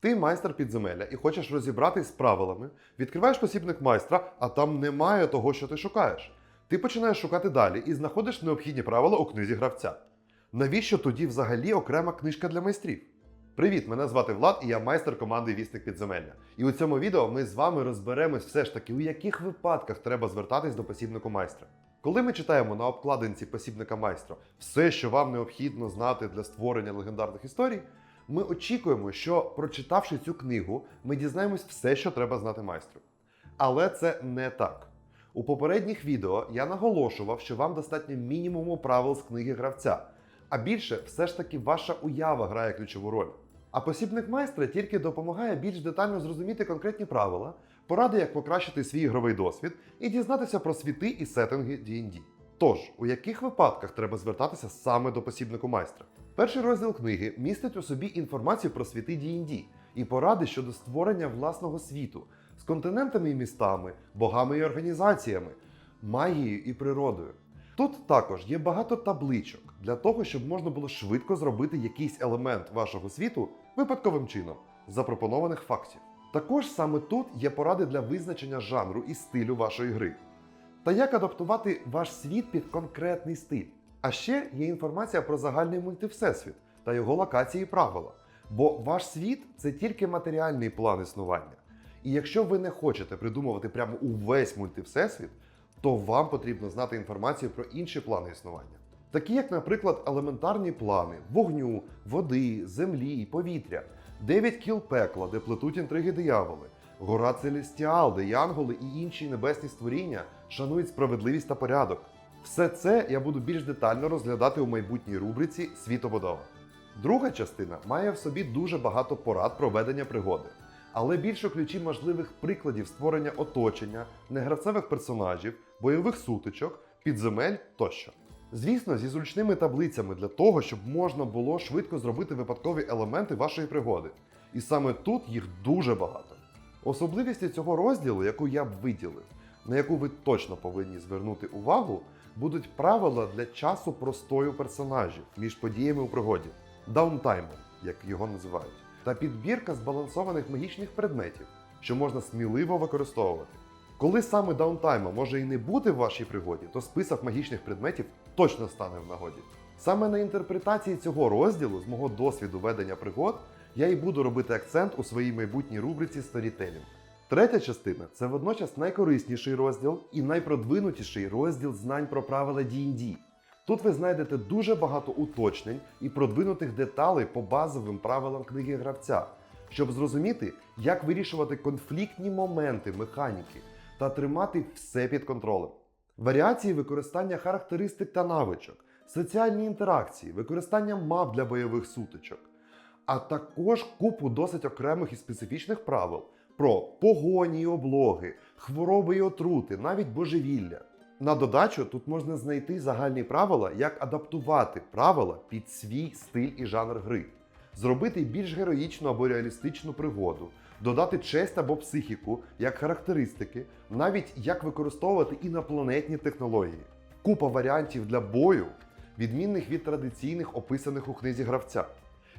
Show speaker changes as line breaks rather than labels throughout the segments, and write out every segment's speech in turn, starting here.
Ти майстер підземелля і хочеш розібратись з правилами, відкриваєш посібник майстра, а там немає того, що ти шукаєш. Ти починаєш шукати далі і знаходиш необхідні правила у книзі гравця. Навіщо тоді взагалі окрема книжка для майстрів? Привіт, мене звати Влад, і я майстер команди Вісник підземелля. І у цьому відео ми з вами розберемось все ж таки, у яких випадках треба звертатись до посібнику майстра. Коли ми читаємо на обкладинці посібника майстра все, що вам необхідно знати для створення легендарних історій, ми очікуємо, що прочитавши цю книгу, ми дізнаємось все, що треба знати майстру. Але це не так. У попередніх відео я наголошував, що вам достатньо мінімуму правил з книги гравця, а більше все ж таки ваша уява грає ключову роль. А посібник майстра тільки допомагає більш детально зрозуміти конкретні правила, поради, як покращити свій ігровий досвід і дізнатися про світи і сеттинги D&D. Тож, у яких випадках треба звертатися саме до посібнику майстра? Перший розділ книги містить у собі інформацію про світи D&D і поради щодо створення власного світу з континентами і містами, богами і організаціями, магією і природою. Тут також є багато табличок для того, щоб можна було швидко зробити якийсь елемент вашого світу випадковим чином, запропонованих фактів. Також саме тут є поради для визначення жанру і стилю вашої гри, та як адаптувати ваш світ під конкретний стиль. А ще є інформація про загальний мультивсесвіт та його локації і правила. Бо ваш світ це тільки матеріальний план існування. І якщо ви не хочете придумувати прямо увесь мультивсесвіт, то вам потрібно знати інформацію про інші плани існування. Такі, як, наприклад, елементарні плани вогню, води, землі повітря, дев'ять кіл пекла, де плетуть інтриги дияволи, гора Целестіал, де янголи і інші небесні створіння шанують справедливість та порядок. Все це я буду більш детально розглядати у майбутній рубриці Світобудова. Друга частина має в собі дуже багато порад проведення пригоди, але більше ключі можливих прикладів створення оточення, негравцевих персонажів, бойових сутичок, підземель тощо. Звісно, зі зручними таблицями для того, щоб можна було швидко зробити випадкові елементи вашої пригоди. І саме тут їх дуже багато. Особливістю цього розділу, яку я б виділив, на яку ви точно повинні звернути увагу, будуть правила для часу простою персонажів між подіями у пригоді, даунтаймом, як його називають, та підбірка збалансованих магічних предметів, що можна сміливо використовувати. Коли саме даунтайма може і не бути в вашій пригоді, то список магічних предметів точно стане в нагоді. Саме на інтерпретації цього розділу, з мого досвіду ведення пригод, я і буду робити акцент у своїй майбутній рубриці Storytelling. Третя частина це водночас найкорисніший розділ і найпродвинутіший розділ знань про правила D&D. Тут ви знайдете дуже багато уточнень і продвинутих деталей по базовим правилам книги гравця, щоб зрозуміти, як вирішувати конфліктні моменти механіки та тримати все під контролем. Варіації використання характеристик та навичок, соціальні інтеракції, використання мап для бойових сутичок, а також купу досить окремих і специфічних правил про погоні і облоги, хвороби і отрути, навіть божевілля. На додачу тут можна знайти загальні правила, як адаптувати правила під свій стиль і жанр гри, зробити більш героїчну або реалістичну пригоду, додати честь або психіку як характеристики, навіть як використовувати інопланетні технології, купа варіантів для бою, відмінних від традиційних описаних у книзі гравця.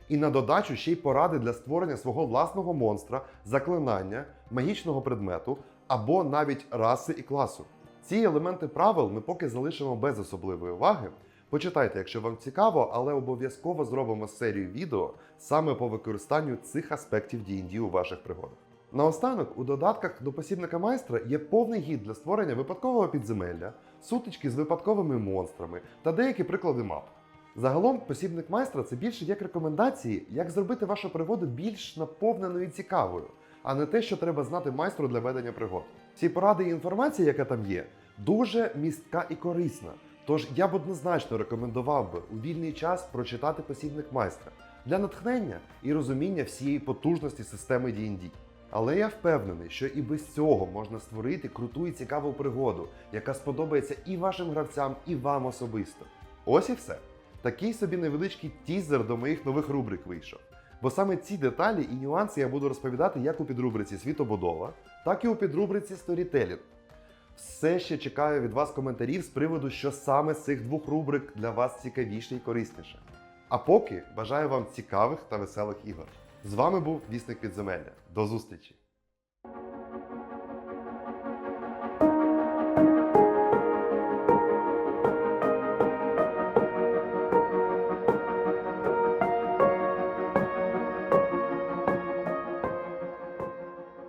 І на додачу ще й поради для створення свого власного монстра, заклинання, магічного предмету або навіть раси і класу. Ці елементи правил ми поки залишимо без особливої уваги. Почитайте, якщо вам цікаво, але обов'язково зробимо серію відео саме по використанню цих аспектів D&D у ваших пригодах. Наостанок, у додатках до посібника майстра є повний гід для створення випадкового підземелля, сутички з випадковими монстрами та деякі приклади мап. Загалом, посібник майстра це більше як рекомендації, як зробити вашу пригоду більш наповненою і цікавою, а не те, що треба знати майстру для ведення пригод. Всі поради і інформація, яка там є, дуже містка і корисна. Тож я б однозначно рекомендував би у вільний час прочитати посібник майстра для натхнення і розуміння всієї потужності системи D&D. Але я впевнений, що і без цього можна створити круту і цікаву пригоду, яка сподобається і вашим гравцям, і вам особисто. Ось і все. Такий собі невеличкий тізер до моїх нових рубрик вийшов. Бо саме ці деталі і нюанси я буду розповідати як у підрубриці Світобудова, так і у підрубриці Storytelling. Все ще чекаю від вас коментарів з приводу, що саме з цих двох рубрик для вас цікавіше і корисніше. А поки бажаю вам цікавих та веселих ігор. З вами був Вісник Підземелля. До зустрічі!